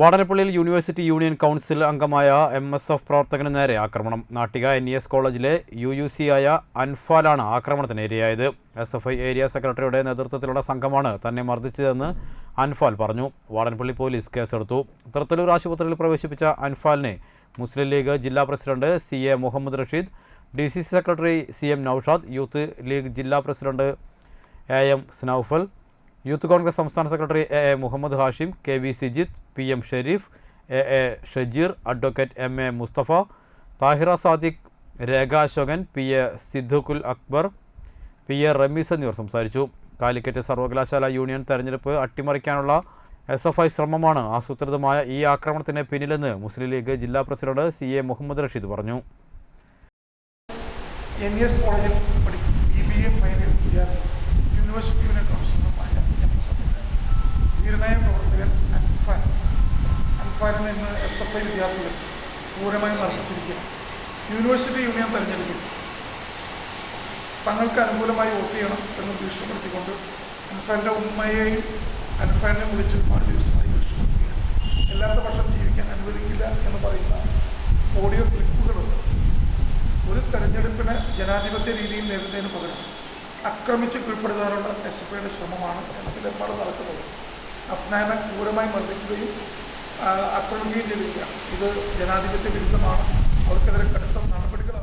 വാടനപ്പള്ളിയിൽ university union council അംഗമായ M S F പ്രവർത്തകന് നേരെ ആക്രമണം. നാട്ടിക എൻ ഇ എസ് കോളേജിലെ യു യു സി ആയ അൻഫാലാണ് ആക്രമണത്തിന് ഇരയായത്. എസ് എഫ് ഐ ഏരിയ സെക്രട്ടറിയുടെ നേതൃത്വത്തിലുള്ള സംഘമാണ് തന്നെ മർദ്ദിച്ചതെന്ന് അൻഫാൽ പറഞ്ഞു. വാടനപ്പള്ളി പോലീസ് കേസെടുത്തു. തൃത്തലൂർ ആശുപത്രിയിൽ പ്രവേശിപ്പിച്ച അൻഫാലിനെ മുസ്ലിം ലീഗ് ജില്ലാ president C A Muhammad Rasheed D C C secretary C M Noushad youth league ജില്ലാ president A M Snoufal youth Congress സംസ്ഥാന secretary A A Muhammad Hashim K V Sijith P M Shareef A A Shajeer advocate M A Musthafa Thahira Sadiq Rekha P A Siddiqul Akbar P A Rameez എന്നിവർ സംസാരിച്ചു. കാലിക്കറ്റ് സർവകലാശാല union തെരഞ്ഞെടുപ്പ് അട്ടിമറിക്കാനുള്ള S F I ശ്രമമാണ് ആസൂത്രിതമായ ഈ ആക്രമണത്തിന് പിന്നിലെന്ന് മുസ്ലിം league ജില്ലാ president C A Muhammad Rasheed പറഞ്ഞു. എൻ എസ് നിന്ന് എസ് എഫ് ഐ വിദ്യാർത്ഥികൾ ക്രൂരമായി മർദ്ദിച്ചിരിക്കുക യൂണിവേഴ്സിറ്റി യൂണിയൻ തെരഞ്ഞെടുക്കും. തങ്ങൾക്ക് അനുകൂലമായി വോട്ട് ചെയ്യണം എന്ന് ഭീഷണിപ്പെടുത്തിക്കൊണ്ട് അൻഫാന്റെ ഉമ്മയെയും അൻഫാനെ വിളിച്ച് ഒരുപാട് ദിവസമായി ഭീഷണിപ്പെടുത്തുകയാണ് അല്ലാത്ത പക്ഷം ജീവിക്കാൻ അനുവദിക്കില്ല എന്ന് പറയുന്ന ഓഡിയോ ക്ലിപ്പുകളുണ്ട് ഒരു തെരഞ്ഞെടുപ്പിനെ ജനാധിപത്യ രീതിയിൽ നേരിടുന്നതിന് പകരം ആക്രമിച്ച് കീഴ്പ്പെടുത്താനുള്ള എസ് എഫ് ഐയുടെ ശ്രമമാണ് കേരളത്തിലെമ്പാട് നടക്കുന്നത്. അഫ്നാനെ ക്രൂരമായി മർദ്ദിക്കുകയും ആ, ആക്രമിക്കുകയും ഇത് ജനാധിപത്യ വിരുദ്ധമാണ് അവർക്കെതിരെ കടുത്ത നടപടി